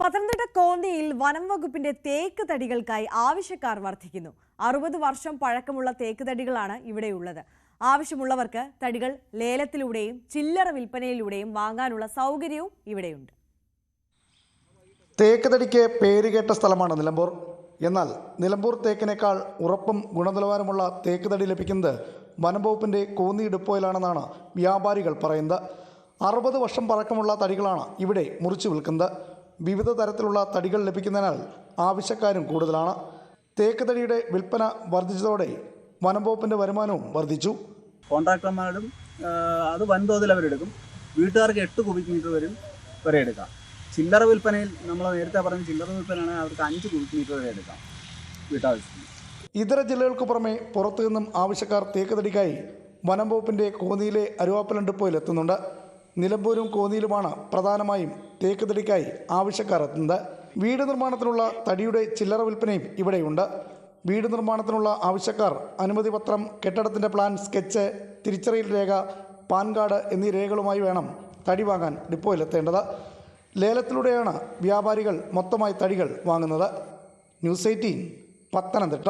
പത്തനംതിട്ട കോന്നിയിൽ വനം വകുപ്പിന്റെ തേക്ക് തടികൾക്കായി ആവശ്യക്കാർ വർദ്ധിക്കുന്നു. അറുപത് വർഷം പഴക്കമുള്ള തേക്ക് തടികളാണ് ഇവിടെയുള്ളത്. ആവശ്യമുള്ളവർക്ക് തടികൾ ലേലത്തിലൂടെയും ചില്ലറ വിൽപ്പനയിലൂടെയും വാങ്ങാനുള്ള സൗകര്യവും ഇവിടെയുണ്ട്. തേക്ക് തടിക്ക് പേരുകേട്ട സ്ഥലമാണ് നിലമ്പൂർ. എന്നാൽ നിലമ്പൂർ തേക്കിനേക്കാൾ ഉറപ്പും ഗുണനിലവാരമുള്ള തേക്ക് തടി ലഭിക്കുന്നത് വനംവകുപ്പിന്റെ കോന്നി ഡിപ്പോയിലാണെന്നാണ് വ്യാപാരികൾ പറയുന്നത്. അറുപത് വർഷം പഴക്കമുള്ള തടികളാണ് ഇവിടെ മുറിച്ചു വിൽക്കുന്നത്. വിവിധ തരത്തിലുള്ള തടികൾ ലഭിക്കുന്നതിനാൽ ആവശ്യക്കാരും കൂടുതലാണ്. തേക്ക് തടിയുടെ വിൽപ്പന വർദ്ധിച്ചതോടെ വനംവകുപ്പിന്റെ വരുമാനവും വർദ്ധിച്ചു. കോൺട്രാക്ടർമാരും അത് വൻതോതിൽ അവരെടുക്കും. വീട്ടുകാർക്ക് എട്ട് കുബിക് മീറ്റർ വരും വരെ എടുക്കാം. ചില്ലറ വിൽപ്പനയിൽ നമ്മൾ നേരത്തെ പറഞ്ഞ ചില്ലറ വിൽപ്പനയാണെങ്കിൽ അവർക്ക് അഞ്ച് കുബിക് മീറ്റർ വരെ എടുക്കാം വീട്ടാവശ്യത്തിന്. ഇതര ജില്ലകൾക്ക് പുറമെ പുറത്തു നിന്നും ആവശ്യക്കാർ തേക്ക് തടിക്കായി വനം വകുപ്പിന്റെ കോന്നിയിലെ അരുവാപ്പലം ഡിപ്പോയിൽ എത്തുന്നുണ്ട്. നിലമ്പൂരും കോന്നിയിലുമാണ് പ്രധാനമായും തേക്ക് തടിക്കായി ആവശ്യക്കാർ എത്തുന്നത്. വീട് നിർമ്മാണത്തിനുള്ള തടിയുടെ ചില്ലറ വിൽപ്പനയും ഇവിടെയുണ്ട്. വീട് നിർമ്മാണത്തിനുള്ള ആവശ്യക്കാർ അനുമതി പത്രം കെട്ടിടത്തിന്റെ പ്ലാൻ സ്കെച്ച് തിരിച്ചറിയൽ രേഖ പാൻ കാർഡ് എന്നീ രേഖകളുമായി വേണം തടി വാങ്ങാൻ ഡിപ്പോയിലെത്തേണ്ടത്. ലേലത്തിലൂടെയാണ് വ്യാപാരികൾ മൊത്തമായി തടികൾ വാങ്ങുന്നത്. News eighteen Pathanamthitta.